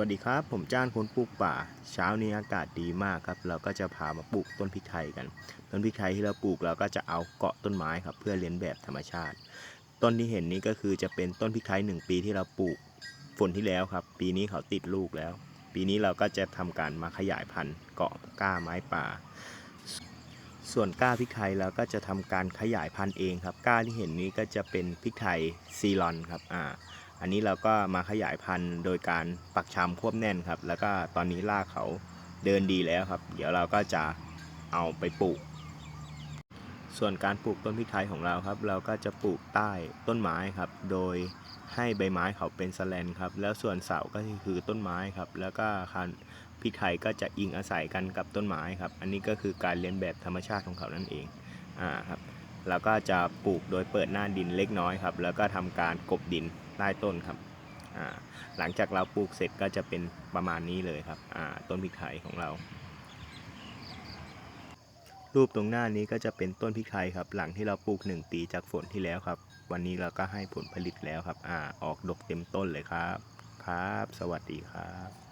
วัสดีครับ ผมจ้านคนปลูกป่า เช้านี้อากาศดีมากครับ เราก็จะพามาปลูกต้นพริกไทยกัน ต้นพริกไทยที่เราปลูกเราก็จะเอาเกาะต้นไม้ครับ เพื่อเลียนแบบธรรมชาติ ต้นที่เห็นนี้ก็คือจะเป็นต้นพริกไทยหนึ่งปีที่เราปลูกฝนที่แล้วครับ ปีนี้เขาติดลูกแล้ว ปีนี้เราก็จะทำการมาขยายพันธุ์เกาะก้าไม้ป่า ส่วนก้าพริกไทยเราก็จะทำการขยายพันธุ์เองครับ ก้าที่เห็นนี้ก็จะเป็นพริกไทยซีรอนครับ อ่า อันนี้เราก็มาขยายพันธุ์โดยการปักชำควบแน่นครับ แล้วก็ตอนนี้รากเขาเดินดีแล้วครับ เดี๋ยวเราก็จะเอาไปปลูก ส่วนการปลูกต้นพริกไทยของเราครับ เราก็จะปลูกใต้ต้นไม้ครับ โดยให้ใบไม้เขาเป็นสแลนครับ แล้วส่วนเสาก็คือต้นไม้ครับ แล้วก็คันพริกไทยก็จะอิงอาศัยกันกับต้นไม้ครับ อันนี้ก็คือการเลียนแบบธรรมชาติของเขานั่นเอง อ่าครับ แล้วก็จะปลูกโดยเปิดหน้าดินเล็กน้อยครับ แล้วก็ทำการกบดินใต้ต้นครับหลังจากเราปลูกเสร็จก็จะเป็นประมาณนี้เลยครับต้นพริกไทยของเรา รูปตรงหน้านี้ก็จะเป็นต้นพริกไทยครับ หลังที่เราปลูกหนึ่งปีจากฝนที่แล้วครับ วันนี้เราก็ให้ผลผลิตแล้วครับอออกดกเต็มต้นเลยครับ ครับ สวัสดีครับ